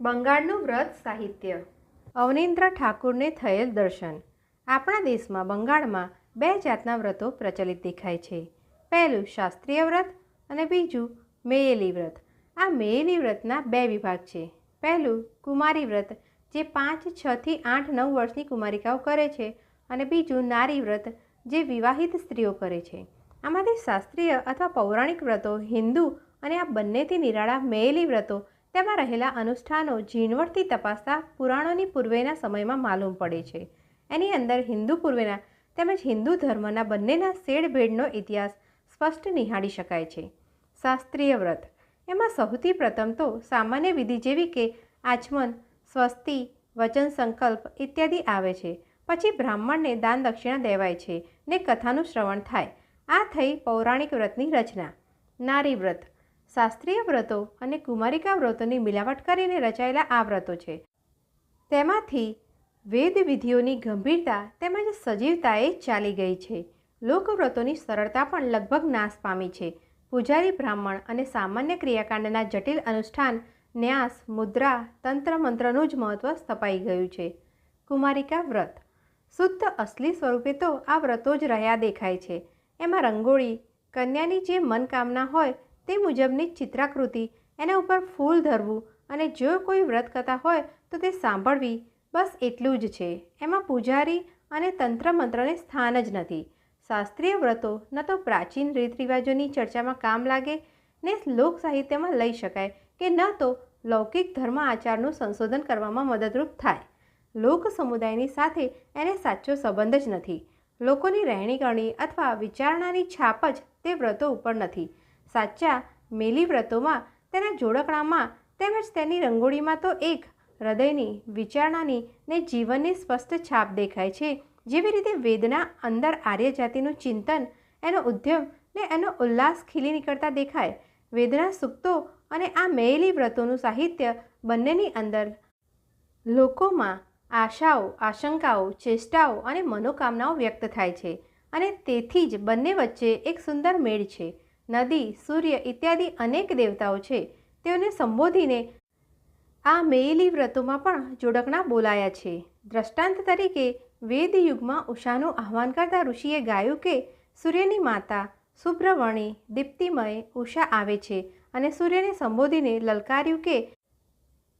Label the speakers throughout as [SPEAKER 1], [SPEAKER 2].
[SPEAKER 1] બંગાળનું વ્રત સાહિત્ય. અવનીન્દ્ર ઠાકુરને થયેલ દર્શન. આપણા દેશમાં બંગાળમાં બે જાતના વ્રતો પ્રચલિત દેખાય છે. પહેલું શાસ્ત્રીય વ્રત અને બીજું મેયેલી વ્રત. આ મેયેલી વ્રતના બે વિભાગ છે. પહેલું કુમારી વ્રત, જે પાંચ છથી આઠ, નવ વર્ષની કુમારિકાઓ કરે છે અને બીજું નારી વ્રત, જે વિવાહિત સ્ત્રીઓ કરે છે. આમાંથી શાસ્ત્રીય અથવા પૌરાણિક વ્રતો હિન્દુ અને આ બંનેથી નિરાળા મેયેલી વ્રતો તેમાં રહેલા અનુષ્ઠાનો ઝીણવટથી તપાસતા પુરાણોની પૂર્વેના સમયમાં માલુમ પડે છે. એની અંદર હિન્દુ પૂર્વેના તેમજ હિન્દુ ધર્મના બંનેના શેડભેડનો ઇતિહાસ સ્પષ્ટ નિહાળી શકાય છે. શાસ્ત્રીય વ્રત. એમાં સૌથી પ્રથમ તો સામાન્ય વિધિ જેવી કે આચમન, સ્વસ્તિ, વચન સંકલ્પ ઇત્યાદિ આવે છે. પછી બ્રાહ્મણને દાન દક્ષિણા દેવાય છે ને કથાનું શ્રવણ થાય. આ થઈ પૌરાણિક વ્રતની રચના. નારી વ્રત. શાસ્ત્રીય વ્રતો અને કુમારિકા વ્રતોની મિલાવટ કરીને રચાયેલા આ વ્રતો છે. તેમાંથી વેદ વિધિઓની ગંભીરતા તેમજ સજીવતાએ ચાલી ગઈ છે. લોકવ્રતોની સરળતા પણ લગભગ નાશ પામી છે. પૂજારી બ્રાહ્મણ અને સામાન્ય ક્રિયાકાંડના જટિલ અનુષ્ઠાન, ન્યાસ, મુદ્રા, તંત્ર મંત્રનું જ મહત્ત્વ સ્થપાઈ ગયું છે. કુમારિકા વ્રત. શુદ્ધ અસલી સ્વરૂપે તો આ વ્રતો જ રહ્યા દેખાય છે. એમાં રંગોળી, કન્યાની જે મનકામના હોય તે મુજબની ચિત્રાકૃતિ એના ઉપર ફૂલ ધરવું અને જો કોઈ વ્રત કથા હોય તો તે સાંભળવી. બસ એટલું જ છે. એમાં પૂજારી અને તંત્ર મંત્રને સ્થાન જ નથી. શાસ્ત્રીય વ્રતો ન તો પ્રાચીન રીત રિવાજોની ચર્ચામાં કામ લાગે ને લોક સાહિત્યમાં લઈ શકાય કે ન તો લૌકિક ધર્મ આચારનું સંશોધન કરવામાં મદદરૂપ થાય. લોક સમુદાયની સાથે એને સાચો સંબંધ જ નથી. લોકોની રહેણીકરણી અથવા વિચારણાની છાપ જ તે વ્રતો ઉપર નથી. સાચા મેલી વ્રતોમાં, તેના જોડકણામાં તેમજ તેની રંગોળીમાં તો એક હૃદયની વિચારણાની ને જીવનની સ્પષ્ટ છાપ દેખાય છે. જેવી રીતે વેદના અંદર આર્ય જાતિનું ચિંતન, એનો ઉદ્યમ ને એનો ઉલ્લાસ ખીલી નીકળતા દેખાય. વેદના સૂક્તો અને આ મેયેલી વ્રતોનું સાહિત્ય બંનેની અંદર લોકોમાં આશાઓ, આશંકાઓ, ચેષ્ટાઓ અને મનોકામનાઓ વ્યક્ત થાય છે અને તેથી જ બંને વચ્ચે એક સુંદર મેળ છે. નદી, સૂર્ય ઇત્યાદિ અનેક દેવતાઓ છે. તેઓને સંબોધીને આ મેયલી વ્રતોમાં પણ જોડકણા બોલાયા છે. દ્રષ્ટાંત તરીકે વેદ યુગમાં ઉષાનું આહ્વાન કરતા ઋષિએ ગાયું કે સૂર્યની માતા શુભ્રવણી દીપ્તિમય ઉષા આવે છે અને સૂર્યને સંબોધીને લલકાર્યું કે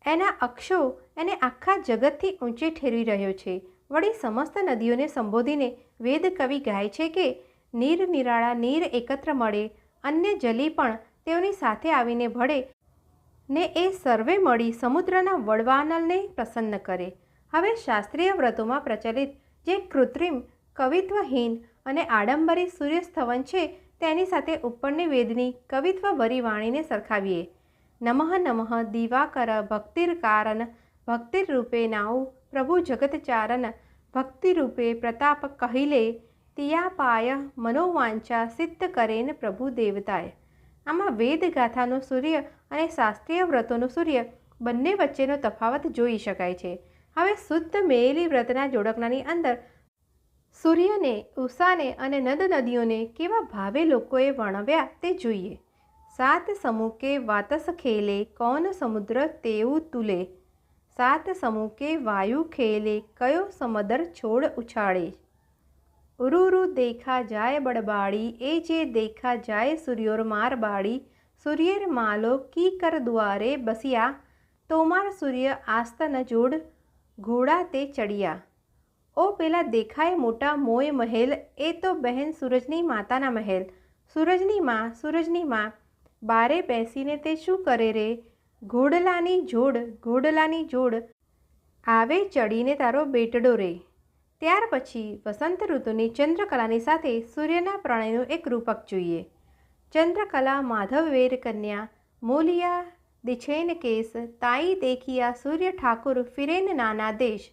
[SPEAKER 1] એના અક્ષો એને આખા જગતથી ઊંચે ઠેરવી રહ્યો છે. વળી સમસ્ત નદીઓને સંબોધીને વેદ કવિ ગાય છે કે નીર નિરાળા, નીર એકત્ર મળે અન્ય જલી પણ તેઓની સાથે આવીને ભળે ને એ સર્વે મળી સમુદ્રના વડવાનલને પ્રસન્ન કરે. હવે શાસ્ત્રીય વ્રતોમાં પ્રચલિત જે કૃત્રિમ, કવિત્વહીન અને આડંબરી સૂર્યસ્થવન છે તેની સાથે ઉપરની વેદની કવિત્વભરી વાણીને સરખાવીએ. નમઃ નમઃ દિવાકર ભક્તિર્કારન ભક્તિરૂપે નાઉ પ્રભુ જગતચારન ભક્તિરૂપે પ્રતાપ કहिले તિયાપાય મનોવાંચા સિદ્ધ કરેન પ્રભુ દેવતાય. આમાં વેદગાથાનો સૂર્ય અને શાસ્ત્રીય વ્રતોનો સૂર્ય બંને વચ્ચેનો તફાવત જોઈ શકાય છે. હવે શુદ્ધ મેયેલી વ્રતના જોડકનાની અંદર સૂર્યને, ઉષાને અને નદ નદીઓને કેવા ભાવે લોકોએ વર્ણવ્યા તે જોઈએ. સાત સમૂકે વાતસ ખેલે, કોન સમુદ્ર તેવું તુલે. સાત સમૂકે વાયુ ખેલે, કયો સમદર છોડ ઉછાળે. ઉરુરુ દેખા જાય બડબાડી એ જે દેખા જાય સૂર્યોર માર બાળી. સૂર્યેર માલો કી કર દ્વારે બસિયા તોમાર સૂર્ય આસ્તન જોડ, ઘોડા તે ચડિયા. ઓ પેલા દેખાય મોટા મોય મહેલ, એ તો બહેન સૂરજની માતાના મહેલ. સૂરજની માં સૂરજની માં, બારે બેસીને તે શું કરે રે? ઘોડલાની જોડ ઘોડલાની જોડ. આવે ચડીને તારો બેટડો રે. ત્યાર પછી વસંત ઋતુની ચંદ્રકલાની સાથે સૂર્યના પ્રણયનું એક રૂપક જોઈએ. ચંદ્રકલા માધવ વેર કન્યા, મોલિયા, દિછેન કેસ, તાઈ દેખિયા, સૂર્ય ઠાકુર, ફિરેન નાના દેશ.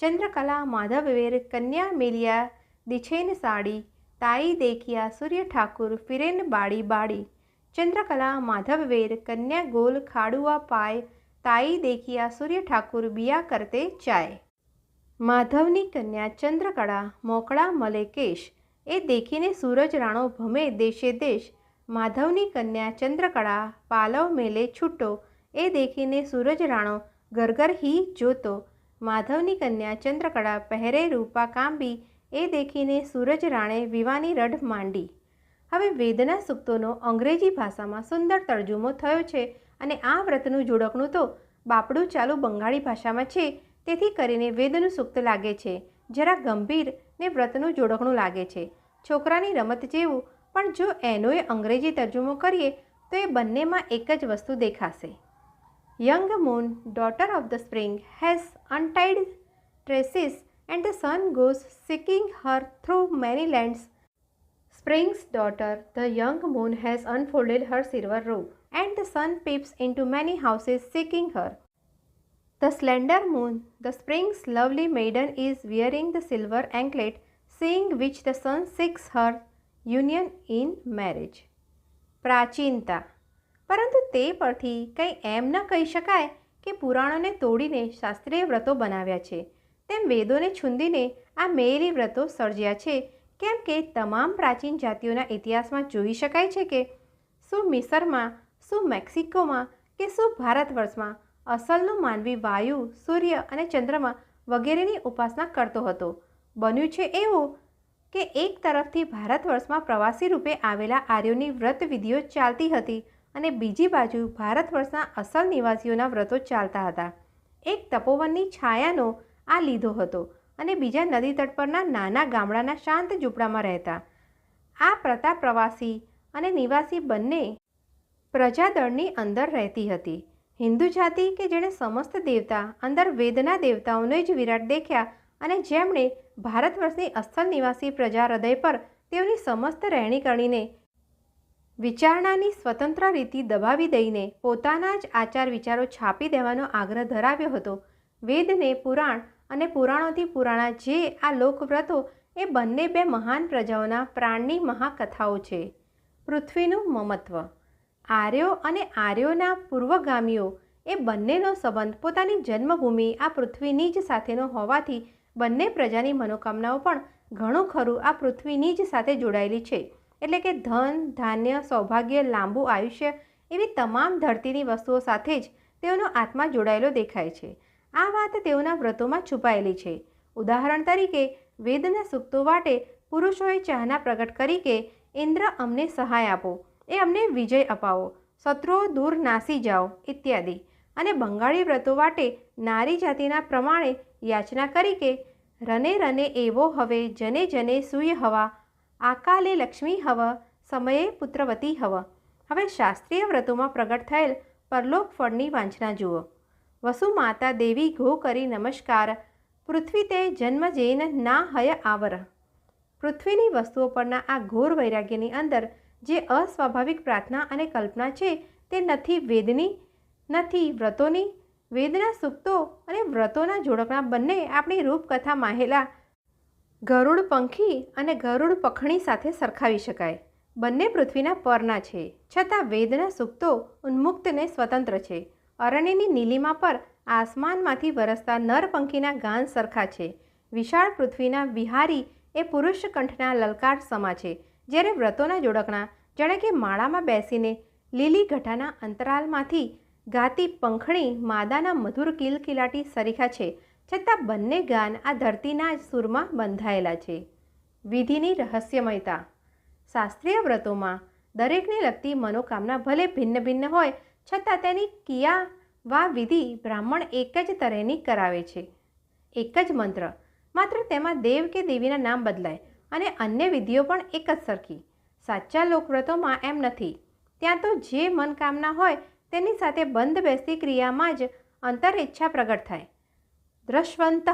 [SPEAKER 1] ચંદ્રકલા માધવ વેર કન્યા મેલિયા, દિછેન સાડી, તાઈ દેખિયા, સૂર્ય ઠાકુર, ફિરેન બાડી બાડી. ચંદ્રકલા માધવ વેર કન્યા ગોલ ખાડુઆ પાય, તાઈ દેખિયા, સૂર્ય ઠાકુર બિયા કરતે ચાય. માધવની કન્યા ચંદ્રકળા મોકળા મલે કેશ એ દેખીને સૂરજ રાણો ભમે દેશે દેશ. માધવની કન્યા ચંદ્રકળા પાલવ મેલે છૂટો. એ દેખીને સૂરજ રાણો ગરગર હી જોતો. માધવની કન્યા ચંદ્રકળા પહેરે રૂપા કાંબી. એ દેખીને સૂરજ રાણે વિવાની રઢ માંડી. હવે વેદના સૂક્તોનો અંગ્રેજી ભાષામાં સુંદર તર્જુમો થયો છે અને આ વ્રતનું જોડકણું તો બાપડું ચાલુ બંગાળી ભાષામાં છે. તેથી કરીને વેદનું સૂક્ત લાગે છે. જરા ગંભીર ને વ્રતનું જોડકણું લાગે છે. છોકરાની રમત જેવું પણ જો એનોએ અંગ્રેજી તર્જુમો કરીએ તો એ બંનેમાં એક જ વસ્તુ દેખાશે. Young moon daughter of the spring has untied tresses and the sun goes seeking her through many lands. Spring's daughter, the young moon has unfolded her silver robe, and the sun peeps into many houses seeking her. The slender moon, the spring's lovely maiden, is wearing the silver anklet, seeing which the sun seeks her union in marriage. પ્રાચીનતા. પરંતુ તે પરથી કંઈ એમ ન કહી શકાય કે પુરાણોને તોડીને શાસ્ત્રીય વ્રતો બનાવ્યા છે. તેમ વેદોને છૂંદીને આ મેરી વ્રતો સર્જ્યા છે. કેમ કે તમામ પ્રાચીન જાતિઓના ઇતિહાસમાં જોઈ શકાય છે કે શું મિસરમાં શું મેક્સિકોમાં કે શું ભારત વર્ષમાં અસલનો માનવી વાયુ, સૂર્ય અને ચંદ્રમા વગેરેની ઉપાસના કરતો હતો. બન્યું છે એવું કે એક તરફથી ભારત વર્ષમાં પ્રવાસી રૂપે આવેલા આર્યોની વ્રત વિધિઓ ચાલતી હતી અને બીજી બાજુ ભારત વર્ષના અસલ નિવાસીઓના વ્રતો ચાલતા હતા. એક તપોવનની છાયાનો આ લીધો હતો અને બીજા નદી તટ પરના નાના ગામડાના શાંત ઝૂંપડામાં રહેતા. આ પ્રતા પ્રવાસી અને નિવાસી બંને પ્રજાદળની અંદર રહેતી હતી. હિન્દુ જાતિ કે જેણે સમસ્ત દેવતા, અંદર વેદના દેવતાઓને જ વિરાટ દેખ્યા અને જેમણે ભારત વર્ષની અસ્થલ નિવાસી પ્રજા હૃદય પર તેઓની સમસ્ત રહેણી કરણીને વિચારણાની સ્વતંત્ર રીતિ દબાવી દઈને પોતાના જ આચાર વિચારો છાપી દેવાનો આગ્રહ ધરાવ્યો હતો. વેદને પુરાણ અને પુરાણોથી પુરાણા જે આ લોકવ્રતો એ બંને બે મહાન પ્રજાઓના પ્રાણની મહાકથાઓ છે. પૃથ્વીનું મમત્વ આર્યો અને આર્યોના પૂર્વગામીઓ એ બંનેનો સંબંધ પોતાની જન્મભૂમિ આ પૃથ્વીની જ સાથેનો હોવાથી બંને પ્રજાની મનોકામનાઓ પણ ઘણું ખરું આ પૃથ્વીની જ સાથે જોડાયેલી છે. એટલે કે ધન, ધાન્ય, સૌભાગ્ય, લાંબુ આયુષ્ય એવી તમામ ધરતીની વસ્તુઓ સાથે જ તેઓનો આત્મા જોડાયેલો દેખાય છે. આ વાત તેઓના વ્રતોમાં છુપાયેલી છે. ઉદાહરણ તરીકે, વેદના સૂક્તો માટે પુરુષોએ ચાહના પ્રગટ કરી કે, ઇન્દ્ર અમને સહાય આપો. એ અમને વિજય અપાવો શત્રુઓ દૂર નાસી જાઓ, ઇત્યાદિ. અને બંગાળી વ્રતો વાટે નારી જાતિના પ્રમાણે યાચના કરી કે, રને રને એવો હવે જને જને સૂય હવા, આકાલે લક્ષ્મી હવ, સમયે પુત્રવતી હવ. હવે શાસ્ત્રીય વ્રતોમાં પ્રગટ થયેલ પરલોક ફળની વાંચના જુઓ. વસુ માતા દેવી ઘો કરી નમસ્કાર, પૃથ્વી તે જન્મ જૈન ના હય આવર. પૃથ્વીની વસ્તુઓ પરના આ ઘોર વૈરાગ્યની અંદર જે અસ્વાભાવિક પ્રાર્થના અને કલ્પના છે તે નથી વેદની, નથી વ્રતોની. વેદના સૂક્તો અને વ્રતોના જોડકણા બંને આપણી રૂપકથા માહેલા ગરુડ પંખી અને ગરુડ પખણી સાથે સરખાવી શકાય. બંને પૃથ્વીના પરના છે. છતાં વેદના સૂક્તો ઉન્મુક્તને સ્વતંત્ર છે. અરણ્યની નીલિમા પર આસમાનમાંથી વરસતા નરપંખીના ગાન સરખા છે. વિશાળ પૃથ્વીના વિહારી એ પુરુષ કંઠના લલકાર સમા છે. જ્યારે વ્રતોના જોડકણા જાણે કે માળામાં બેસીને લીલી ઘટાના અંતરાલમાંથી ગાતી પંખણી માદાના મધુર કિલકિલાટી સરીખા છે, છતાં બંને ગાન આ ધરતીના જ સૂરમાં બંધાયેલા છે. વિધિની રહસ્યમયતા. શાસ્ત્રીય વ્રતોમાં દરેકને લગતી મનોકામના ભલે ભિન્ન ભિન્ન હોય, છતાં તેની કિયા વા વિધિ બ્રાહ્મણ એક જ તરહની કરાવે છે. એક જ મંત્ર. માત્ર તેમાં દેવ કે દેવીના નામ બદલાય. અને અન્ય વિધિઓ પણ એક જ સરખી. સાચા લોકવ્રતોમાં એમ નથી. ત્યાં તો જે મનકામના હોય તેની સાથે બંધ બેસતી ક્રિયામાં જ અંતર ઈચ્છા પ્રગટ થાય. દ્રશવંત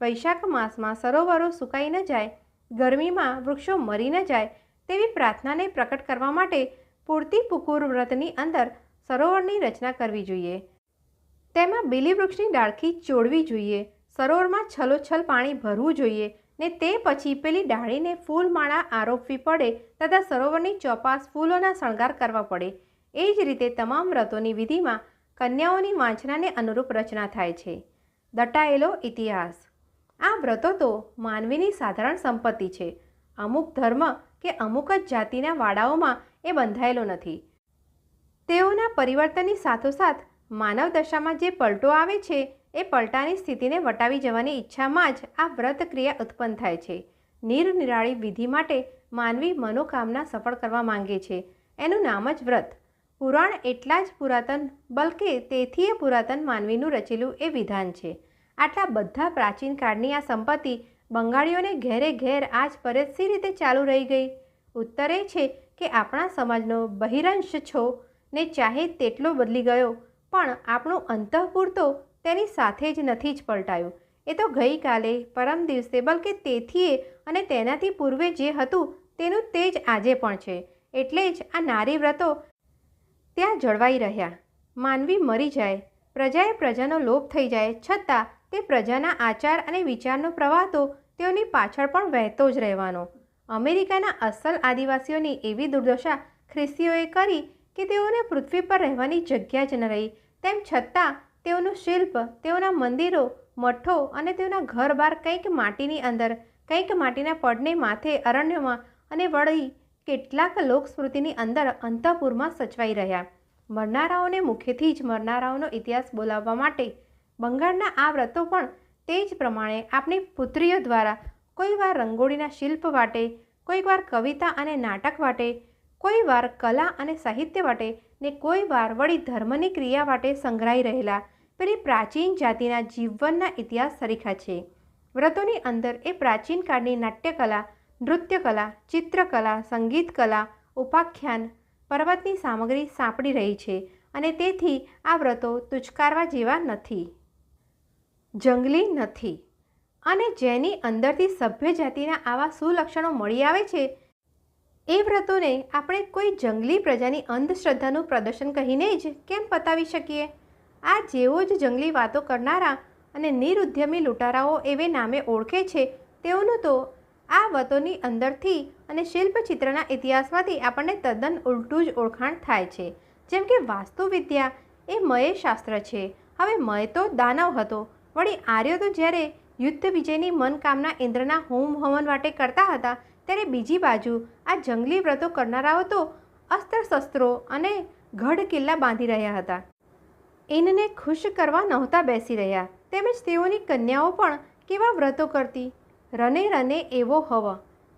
[SPEAKER 1] વૈશાખ માસમાં સરોવરો સુકાઈ ન જાય, ગરમીમાં વૃક્ષો મરી ન જાય તેવી પ્રાર્થનાને પ્રકટ કરવા માટે પૂરતી પુકુર વ્રતની અંદર સરોવરની રચના કરવી જોઈએ. તેમાં બીલી વૃક્ષની ડાળખી ચોડવી જોઈએ, સરોવરમાં છલોછલ પાણી ભરવું જોઈએ ને તે પછી પેલી ડાળીને ફૂલમાળા આરોપવી પડે તથા સરોવરની ચોપાસ ફૂલોના શણગાર કરવા પડે. એ જ રીતે તમામ વ્રતોની વિધિમાં કન્યાઓની વાંચનાને અનુરૂપ રચના થાય છે. દટાયેલો ઇતિહાસ. આ વ્રતો તો માનવીની સાધારણ સંપત્તિ છે. અમુક ધર્મ કે અમુક જ જાતિના વાડાઓમાં એ બંધાયેલો નથી. તેઓના પરિવર્તનની સાથોસાથ માનવ દશામાં જે પલટો આવે છે એ પલટાની સ્થિતિને વટાવી જવાની ઈચ્છામાં જ આ વ્રત ક્રિયા ઉત્પન્ન થાય છે. નિરનિરાળી વિધિ માટે માનવી મનોકામના સફળ કરવા માંગે છે. એનું નામ જ વ્રત. પુરાણ એટલા જ પુરાતન, બલકે તેથી પુરાતન માનવીનું રચેલું એ વિધાન છે. આટલા બધા પ્રાચીન કાળની આ સંપત્તિ બંગાળીઓને ઘેરે ઘેર આજ પરત સી રીતે ચાલુ રહી ગઈ? ઉત્તર એ છે કે આપણા સમાજનો બહિરંશ છો ને ચાહે તેટલો બદલી ગયો, પણ આપણું અંતઃપુર તો તેની સાથે જ નથી જ પલટાયું. એ તો ગઈકાલે, પરમ દિવસે, બલકે તેથી અને તેનાથી પૂર્વે જે હતું તેનું તે જ આજે પણ છે. એટલે જ આ નારી વ્રતો ત્યાં જળવાઈ રહ્યા. માનવી મરી જાય. પ્રજાએ પ્રજાનો લોભ થઈ જાય. છતાં તે પ્રજાના આચાર અને વિચારનો પ્રવાહ તો તેઓની પાછળ પણ વહેતો જ રહેવાનો. અમેરિકાના અસલ આદિવાસીઓની એવી દુર્દશા ખ્રિસ્તીઓએ કરી કે તેઓને પૃથ્વી પર રહેવાની જગ્યા જ ન રહી. તેમ છતાં તેઓનું શિલ્પ, તેઓના મંદિરો, મઠો અને તેઓના ઘર બહાર કંઈક માટીની અંદર, કંઈક માટીના પડને માથે અરણ્યમાં અને વળી કેટલાક લોકસ્મૃતિની અંદર અંતઃપુરમાં સચવાઈ રહ્યા. મરનારાઓને મુખેથી જ મરનારાઓનો ઇતિહાસ બોલાવવા માટે બંગાળના આ વ્રતો પણ તે જ પ્રમાણે આપણી પુત્રીઓ દ્વારા કોઈ વાર રંગોળીના શિલ્પ માટે કોઈક વાર કવિતા અને નાટક માટે કોઈ વાર કલા અને સાહિત્ય વાટે ને કોઈ વાર વળી ધર્મની ક્રિયા માટે સંઘરાઈ રહેલા પેલી પ્રાચીન જાતિના જીવનના ઇતિહાસ સરીખા છે. વ્રતોની અંદર એ પ્રાચીન કાળની નાટ્યકલા, નૃત્યકલા, ચિત્રકલા, સંગીતકલા, ઉપાખ્યાન, પર્વતની સામગ્રી સાંપડી રહી છે અને તેથી આ વ્રતો તુચકારવા જેવા નથી. જંગલી નથી. અને જેની અંદરથી સભ્ય જાતિના આવા સુલક્ષણો મળી આવે છે એ વ્રતોને આપણે કોઈ જંગલી પ્રજાની અંધશ્રદ્ધાનું પ્રદર્શન કહીને જ કેમ પતાવી શકીએ? આ જેવો જ જંગલી વાતો કરનારા અને નિરુદ્યમી લૂંટારાઓ એવે નામે ઓળખે છે, તેઓનું તો આ વતોની અંદરથી અને શિલ્પચિત્રના ઇતિહાસમાંથી આપણને તદ્દન ઉલટું જ ઓળખાણ થાય છે. જેમ કે વાસ્તુવિદ્યા એ મય શાસ્ત્ર છે. હવે મય તો દાનવ હતો. વળી આર્યો તો જ્યારે યુદ્ધ વિજયની મનકામના ઇન્દ્રના હોમ હવન માટે કરતા હતા ત્યારે બીજી બાજુ આ જંગલી વ્રતો કરનારાઓ તો અસ્ત્ર શસ્ત્રો અને ગઢ કિલ્લા બાંધી રહ્યા હતા. એનને ખુશ કરવા નહોતા બેસી રહ્યા. તેમજ તેઓની કન્યાઓ પણ કેવા વ્રતો કરતી? રને રને એવો હવ.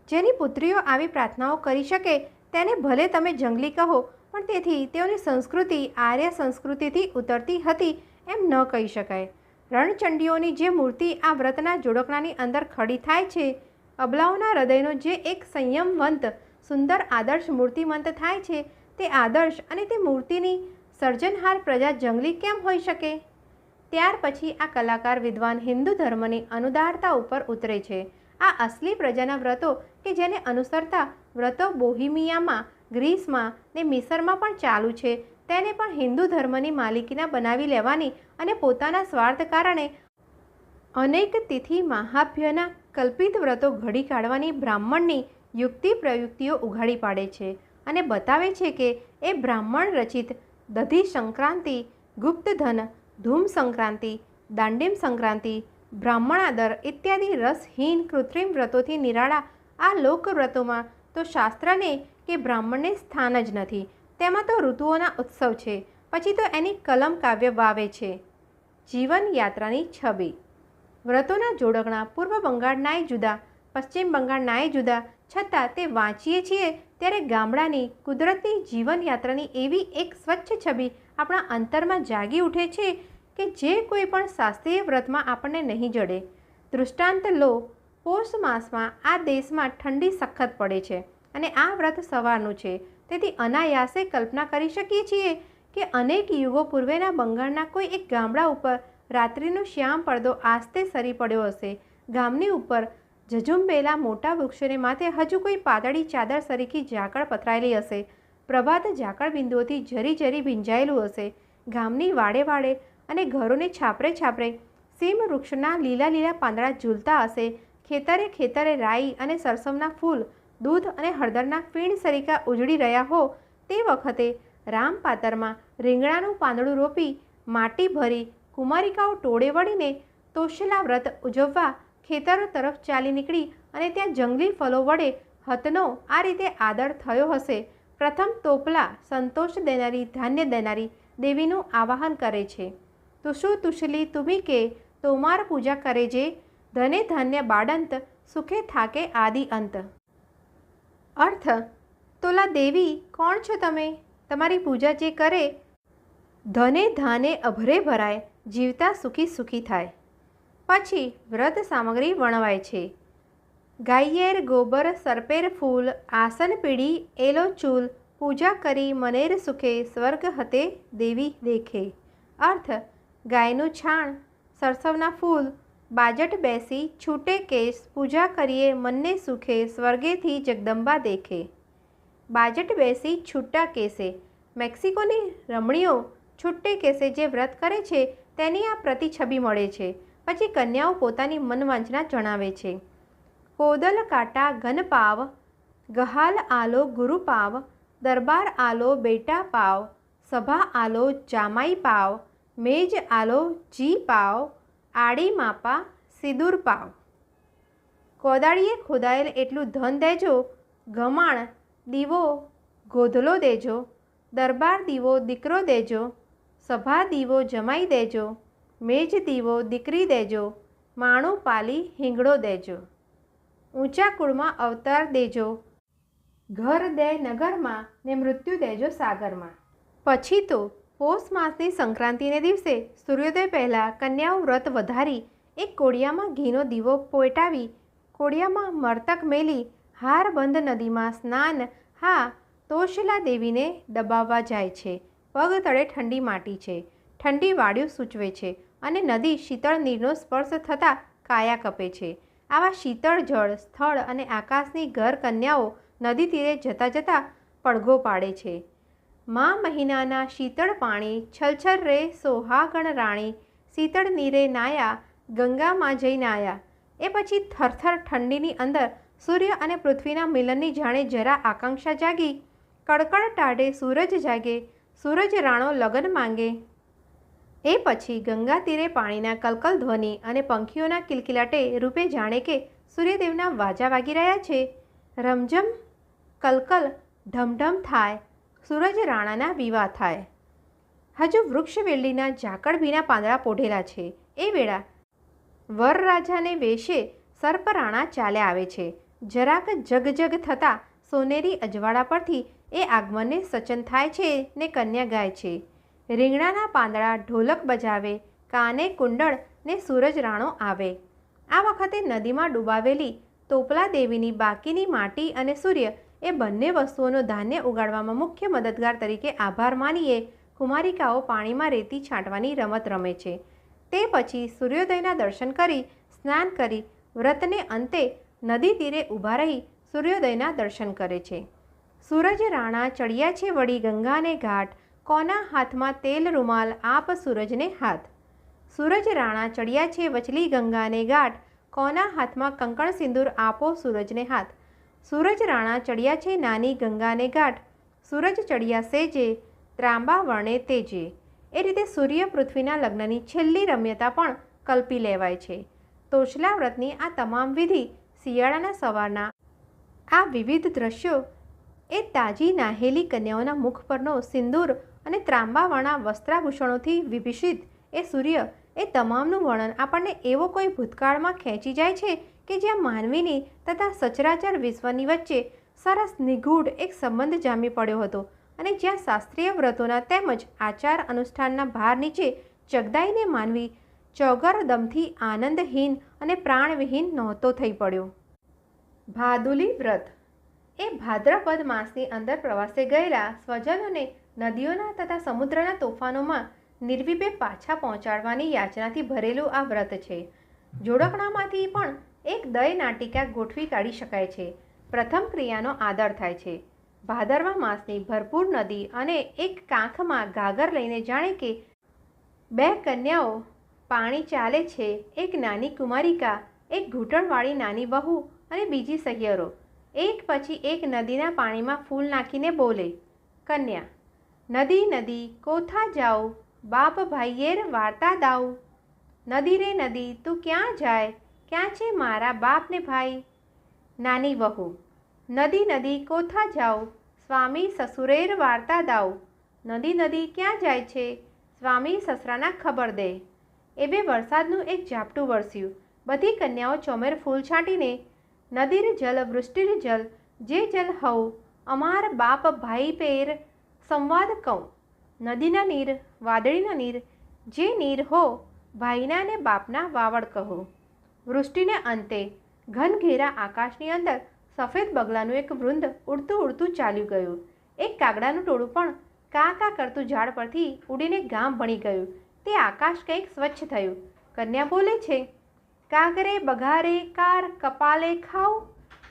[SPEAKER 1] જેની પુત્રીઓ આવી પ્રાર્થનાઓ કરી શકે તેને ભલે તમે જંગલી કહો, પણ તેથી તેઓની સંસ્કૃતિ આર્ય સંસ્કૃતિથી ઉતરતી હતી એમ ન કહી શકાય. રણચંડીઓની જે મૂર્તિ આ વ્રતના જોડકણાની અંદર ખડી થાય છે અબલાઓના હૃદયનો જે એક સંયમવંત, સુંદર આદર્શ મૂર્તિમંત થાય છે, તે આદર્શ અને તે મૂર્તિની સર્જનહાર પ્રજા જંગલી કેમ હોઈ શકે? ત્યાર પછી આ કલાકાર વિદ્વાન હિન્દુ ધર્મની અનુદારતા ઉપર ઉતરે છે. આ અસલી પ્રજાના વ્રતો કે જેને અનુસરતા વ્રતો બોહિમિયામાં, ગ્રીસમાં ને મિસરમાં પણ ચાલુ છે, તેને પણ હિન્દુ ધર્મની માલિકીના બનાવી લેવાની અને પોતાના સ્વાર્થ કારણે અનેક તિથિ મહાભ્યના કલ્પિત વ્રતો ઘડી કાઢવાની બ્રાહ્મણની યુક્તિ પ્રયુક્તિઓ ઉઘાડી પાડે છે અને બતાવે છે કે એ બ્રાહ્મણ રચિત દધી સંક્રાંતિ ગુપ્તધન ધૂમ સંક્રાંતિ, દાંડીમ સંક્રાંતિ, બ્રાહ્મણાદર ઇત્યાદિ રસહીન કૃત્રિમ વ્રતોથી નિરાળા આ લોકવ્રતોમાં તો શાસ્ત્રને કે બ્રાહ્મણને સ્થાન જ નથી. તેમાં તો ઋતુઓના ઉત્સવ છે. પછી તો એની કલમ કાવ્ય વાવે છે. જીવન યાત્રાની છબી વ્રતોના જોડકણા પૂર્વ બંગાળનાય જુદા, પશ્ચિમ બંગાળનાય જુદા. છતાં તે વાંચીએ છીએ ત્યારે ગામડાની કુદરતની જીવનયાત્રાની એવી એક સ્વચ્છ છબી આપણા અંતરમાં જાગી ઉઠે છે કે જે કોઈ પણ શાસ્ત્રીય વ્રતમાં આપણને નહીં જડે. દૃષ્ટાંત લો, પોષ માસમાં આ દેશમાં ઠંડી સખત પડે છે અને આ વ્રત સવારનું છે. તેથી અનાયાસે કલ્પના કરી શકીએ છીએ કે અનેક યુગો પૂર્વેના બંગાળના કોઈ એક ગામડા ઉપર રાત્રિનો શ્યામ પડદો આસ્તે સરી પડ્યો હશે. ગામની ઉપર ઝઝુંબેલા મોટા વૃક્ષોને માથે હજુ કોઈ પાતળી ચાદર સરીખી ઝાકળ પથરાયેલી હશે. પ્રભાત ઝાકળ બિંદુઓથી જરી જરી ભીંજાયેલું હશે. ગામની વાડે વાડે અને ઘરોને છાપરે છાપરે સીમ વૃક્ષના લીલા લીલા પાંદડા ઝૂલતા હશે. ખેતરે ખેતરે રાઈ અને સરસવના ફૂલ, દૂધ અને હળદરના ફીણ સરીકા ઉજળી રહ્યા હો તે વખતે રામ પાતરમાં રીંગણાનું પાંદડું રોપી માટી ભરી કુમારિકાઓ ટોળે વળીને તોશલા વ્રત ઉજવવા ખેતરો તરફ ચાલી નીકળી અને ત્યાં જંગલી ફલો વડે હતનો આ રીતે આદર થયો હશે. પ્રથમ તોપલા સંતોષ દેનારી, ધાન્ય દેનારી દેવીનું આવાહન કરે છે. તુષુ તુષલી તુમી કે તોમાર પૂજા કરે જે ધને ધાન્ય બાળંત, સુખે થાકે આદિ અંત. અર્થ, તોલા દેવી, કોણ છો તમે? તમારી પૂજા જે કરે, ધને ધાને અભરે ભરાય જીવતા સુખી સુખી થાય. પછી વ્રત સામગ્રી વણવાય છે. ગાયેર, ગોબર, સરપેર ફૂલ, આસન પીડી એલો ચૂલ, પૂજા કરી મનેર સુખે સ્વર્ગ હતે દેવી દેખે. અર્થ, ગાયનું છાણ, સરસવના ફૂલ, બાજટ બેસી, છૂટે કેસ પૂજા કરીએ મનને સુખે, સ્વર્ગેથી જગદંબા દેખે. બાજટ બેસી છૂટા કેસે. મેક્સિકોની રમણીઓ છૂટે કેસે જે વ્રત કરે છે તેની આ પ્રતિછબી મળે છે. પછી કન્યાઓ પોતાની મનવાંચના જણાવે છે. કોદલ કાટા ઘનપાવ ગહાલ આલો ગુરુપાવ દરબાર આલો બેટા પાવ, સભા આલો જામાઈ પાવ, મેજ આલો જી પાવ, આડી માપા સિદુર પાવ. કોદાળીએ ખોદાયેલ એટલું ધન દેજો ગમાણ દીવો ગોધલો દેજો, દરબાર દીવો દીકરો દેજો સભા દીવો જમાઈ દેજો, મેજ દીવો દીકરી દેજો, માણું પાલી હિંગડો દેજો. ઊંચા કુળમાં અવતાર દેજો, ઘર દે નગરમાં ને મૃત્યુ દેજો સાગરમાં. પછી તો પોષ માસની સંક્રાંતિને દિવસે સૂર્યોદય પહેલાં કન્યાઓ વ્રત વધારી એક કોડિયામાં ઘીનો દીવો પોટાવી કોડિયામાં મરતક મેલી, હારબંધ નદીમાં સ્નાન, હા, તોશલા દેવીને દબાવવા જાય છે. પગ તળે ઠંડી માટી છે. ઠંડી વાડિયું સૂચવે છે અને નદી શીતળ નીરનો સ્પર્શ થતાં કાયા કપે છે. આવા શીતળ જળ, સ્થળ અને આકાશની ઘર કન્યાઓ નદી તીરે જતાં જતાં પડઘો પાડે છે. મા મહિનાના શીતળ પાણી છલછલ રે સોહાગણ રાણી, શીતળ નીરે નાયા, ગંગામાં જઈ નાયા એ પછી થરથર ઠંડીની અંદર સૂર્ય અને પૃથ્વીના મિલનની જાણે જરા આકાંક્ષા જાગી, કડકડ ટાઢે સૂરજ જાગે સૂરજ રાણો લગ્ન માંગે. એ પછી ગંગા તીરે પાણીના કલકલ ધ્વનિ અને પંખીઓના કિલકિલાટે રૂપે જાણે કે સૂર્યદેવના વાજા વાગી રહ્યા છે. રમઝમ, કલકલ, ઢમઢમ થાય, સૂરજ રાણાના વિવાહ થાય. હજુ વૃક્ષ વેલીના ઝાકળ ભીના પાંદડા પોઢેલા છે. એ વેળા વરરાજાને વેશે સર્પરાણા ચાલ્યા આવે છે. જરાક જગજગ થતાં સોનેરી અજવાળા પરથી એ આગમનને સચન થાય છે ને કન્યા ગાય છે. રીંગણાના પાંદડા ઢોલક બજાવે, કાને કુંડળ ને સૂરજ રાણો આવે. આ વખતે નદીમાં ડૂબાવેલી તોપલા દેવીની બાકીની માટી અને સૂર્ય એ બંને વસ્તુઓનો ધાન્ય ઉગાડવામાં મુખ્ય મદદગાર તરીકે આભાર માનીએ કુમારિકાઓ પાણીમાં રેતી છાંટવાની રમત રમે છે. તે પછી સૂર્યોદયના દર્શન કરી, સ્નાન કરી, વ્રતને અંતે નદી તીરે ઊભા રહી સૂર્યોદયના દર્શન કરે છે. સૂરજ રાણા ચડિયા છે વળી ગંગાને ઘાટ. કોના હાથમાં તેલ રૂમાલ? આપ સૂરજને હાથ. સૂરજ રાણા ચડિયા છે વચલી ગંગાને ગાંઠ કોના હાથમાં કંકણ સિંદૂર? આપો સૂરજને હાથ. સૂરજ રાણા ચડિયા છે નાની ગંગાને ગાંઠ સૂરજ ચડિયા સેજે, ત્રાંબા વર્ણે તેજે. એ રીતે સૂર્ય પૃથ્વીના લગ્નની છેલ્લી રમ્યતા પણ કલ્પી લેવાય છે. તોછલા વ્રતની આ તમામ વિધિ શિયાળાના સવારના આ વિવિધ દ્રશ્યો એ તાજી નાહેલી કન્યાઓના મુખ પરનો સિંદૂર અને ત્રાંબાવાળા વસ્ત્રાભૂષણોથી વિભીષિત. એ સૂર્ય એ તમામનું વર્ણન આપણને એવો કોઈ ભૂતકાળમાં ખેંચી જાય છે કે જ્યાં માનવીની તથા સચરાચર વિશ્વની વચ્ચે સરસ નિગૂઢ એક સંબંધ જામી પડ્યો હતો અને જ્યાં શાસ્ત્રીય વ્રતોના તેમજ આચાર અનુષ્ઠાનના ભાર નીચે ચગદાઈને માનવી ચોગર દમથી આનંદહીન અને પ્રાણવિહીન નહોતો થઈ પડ્યો. ભાદુલી વ્રત એ ભાદ્રપદ માસની અંદર પ્રવાસે ગયેલા સ્વજનોને નદીઓના તથા સમુદ્રના તોફાનોમાં નિર્વિબે પાછા પહોંચાડવાની યાચનાથી ભરેલું આ વ્રત છે. જોડકણામાંથી પણ એક દય નાટિકા ગોઠવી કાઢી શકાય છે. પ્રથમ ક્રિયાનો આદર થાય છે. ભાદરવા માસની ભરપૂર નદી અને એક કાંખમાં ગાગર લઈને જાણે કે બે કન્યાઓ પાણી ચાલે છે, એક નાની કુમારિકા, એક ઘૂંટણવાળી નાની વહુ અને બીજી સહિયરો. એક પછી એક નદીના પાણીમાં ફૂલ નાખીને બોલે, કન્યા, નદી નદી, કોથા જાઓ બાપ ભાઈયેર વાર્તા દાઉ? નદી રે નદી, તું ક્યાં જાય? ક્યાં છે મારા બાપને ભાઈ? નાની વહુ, નદી નદી, કોથા જાઓ સ્વામી સસુરેર વાર્તા દાઉ? નદી નદી ક્યાં જાય છે? સ્વામી સસરાના ખબર દે. એ બે વરસાદનું એક ઝાપટું વરસ્યું. બધી કન્યાઓ ચોમેર ફૂલ છાંટીને નદીર જલ વૃષ્ટિર જલ જે જલ હઉ અમાર બાપ ભાઈ પેર સંવાદ કહું નદીના નીર વાદળીના નીર જે નીર હો ભાઈના ને બાપના વાવડ કહો વૃષ્ટિને અંતે ઘન ઘેરા આકાશની અંદર સફેદ બગલાનું એક વૃંદ ઉડતું ઉડતું ચાલ્યું ગયું એક કાગડાનું ટોળું પણ કા કા કરતું ઝાડ પરથી ઉડીને ગામ ભણી ગયું. તે આકાશ કંઈક સ્વચ્છ થયું. કન્યા બોલે છે કાગરે બઘારે, કાર, કપાલે ખાઉ.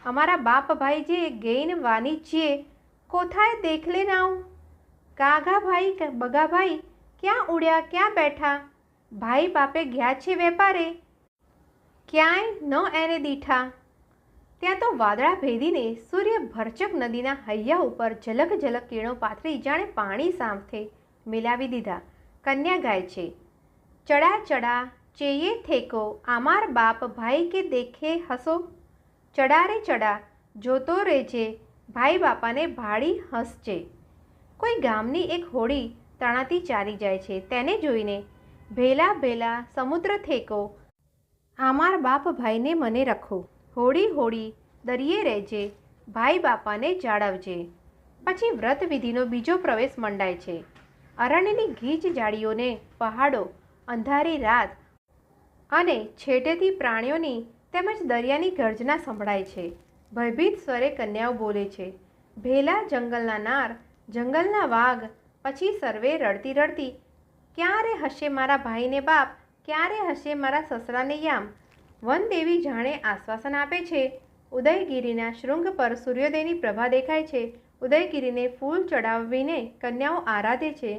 [SPEAKER 1] અમારા બાપ ભાઈ જે ગેઈન વાણિજ્યે કોથાય દેખલે નાવ કાગા ભાઈ, બગા ભાઈ, ક્યાં ઉડ્યા, ક્યાં બેઠા? ભાઈ બાપે ગયા છે વેપારે. ક્યાંય ન એને દીઠા. ત્યાં તો વાદળા ભેદીને સૂર્ય ભરચક નદીના હૈયા ઉપર ઝલક ઝલક કિરણો પાથરી જાણે પાણી સાંભથે મિલાવી દીધા. કન્યા ગાય છે. ચડા ચડા ચેયે થેકો, આમાર બાપ ભાઈ કે દેખે હસો? ચડા રે ચડા, જોતો રહેજે, ભાઈ બાપાને ભાડી હસજે. કોઈ ગામની એક હોડી તણાતી ચાલી જાય છે, તેને જોઈને ભેલા ભેલા સમુદ્ર થેકો, આમાર બાપ ભાઈને મને રખો. હોડી હોડી દરિયે રહેજે, ભાઈ બાપાને જાળવજે. પછી વ્રત વિધિનો બીજો પ્રવેશ મંડાય છે. અરણ્યની ગીચ જાળીઓને પહાડો, અંધારી રાત અને છેટેથી પ્રાણીઓની તેમજ દરિયાની ગર્જના સંભળાય છે. ભયભીત સ્વરે કન્યાઓ બોલે છે, ભેલા જંગલના નાર, જંગલના વાઘ, પછી સર્વે રડતી રડતી, ક્યારે હશે મારા ભાઈને બાપ, ક્યારે હશે મારા સસરાને યામ? વનદેવી જાણે આશ્વાસન આપે છે, ઉદયગીરીના શૃંગ પર સૂર્યોદયની પ્રભા દેખાય છે, ઉદયગીરીને ફૂલ ચડાવીને કન્યાઓ આરાધે છે.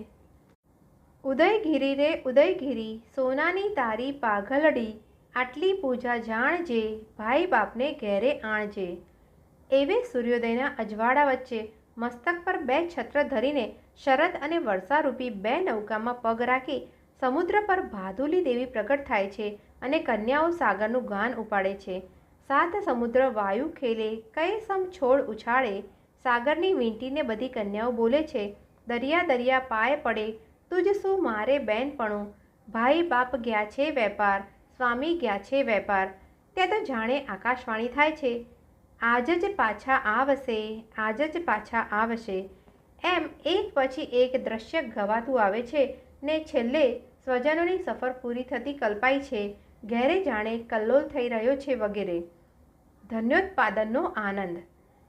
[SPEAKER 1] ઉદયગીરી રે ઉદયગીરી, સોનાની તારી પાઘલડી, આટલી પૂજા જાણજે, ભાઈ બાપને ઘેરે આણજે. એવે સૂર્યોદયના અજવાળા વચ્ચે મસ્તક પર બે છત્ર ધરીને શરદ અને વર્ષારૂપી બે નૌકામાં પગ રાખી સમુદ્ર પર ભાદુલી દેવી પ્રગટ થાય છે અને કન્યાઓ સાગરનું ગાન ઉપાડે છે. સાત સમુદ્ર વાયુ ખેલે, કઈ સમ છોડ ઉછાળે, સાગરની વીંટીને બધી કન્યાઓ બોલે છે. દરિયા દરિયા પાય પડે તુજ શું મારે બેનપણું ભાઈ બાપ ગયા છે વેપાર, સ્વામી ગયા છે વેપાર. ત્યાં તો જાણે આકાશવાણી થાય છે. આજ જ પાછા આવશે, આજ જ પાછા આવશે. એમ એક પછી એક દ્રશ્ય ગવાતું આવે છે ને છેલ્લે સ્વજનોની સફર પૂરી થતી કલ્પાય છે. ઘેરે જાણે કલ્લોલ થઈ રહ્યો છે વગેરે. ધન્યોત્પાદનનો આનંદ.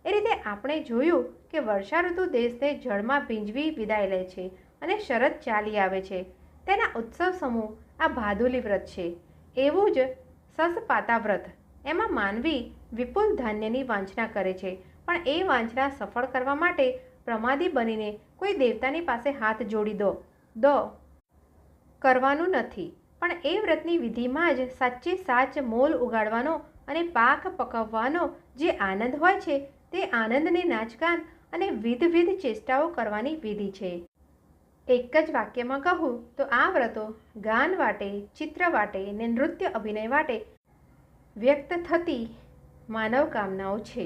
[SPEAKER 1] એ રીતે આપણે જોયું કે વર્ષા ઋતુ દેશને જળમાં ભીંજવી વિદાય લે છે. અને શરદ ચાલી આવે છે. તેના ઉત્સવ સમૂહ આ ભાદુલી વ્રત છે. એવું જ સસપાતા વ્રત. એમાં માનવી વિપુલ ધાન્યની વાંચના કરે છે. પણ એ વાંચના સફળ કરવા માટે પ્રમાદી બનીને કોઈ દેવતાની પાસે હાથ જોડી દો. દો. કરવાનું નથી. પણ એ વ્રતની વિધિમાં જ સાચે સાચ મોલ ઉગાડવાનો અને પાક પકવવાનો જે આનંદ હોય છે, તે આનંદને નાચગાન અને વિધવિધ ચેષ્ટાઓ કરવાની વિધિ છે. એક જ વાક્યમાં કહું, તો આ વ્રતો ગાન વાટે, ચિત્ર વાટે ને નૃત્ય અભિનય વાટે વ્યક્ત થતી માનવ કામનાઓ છે.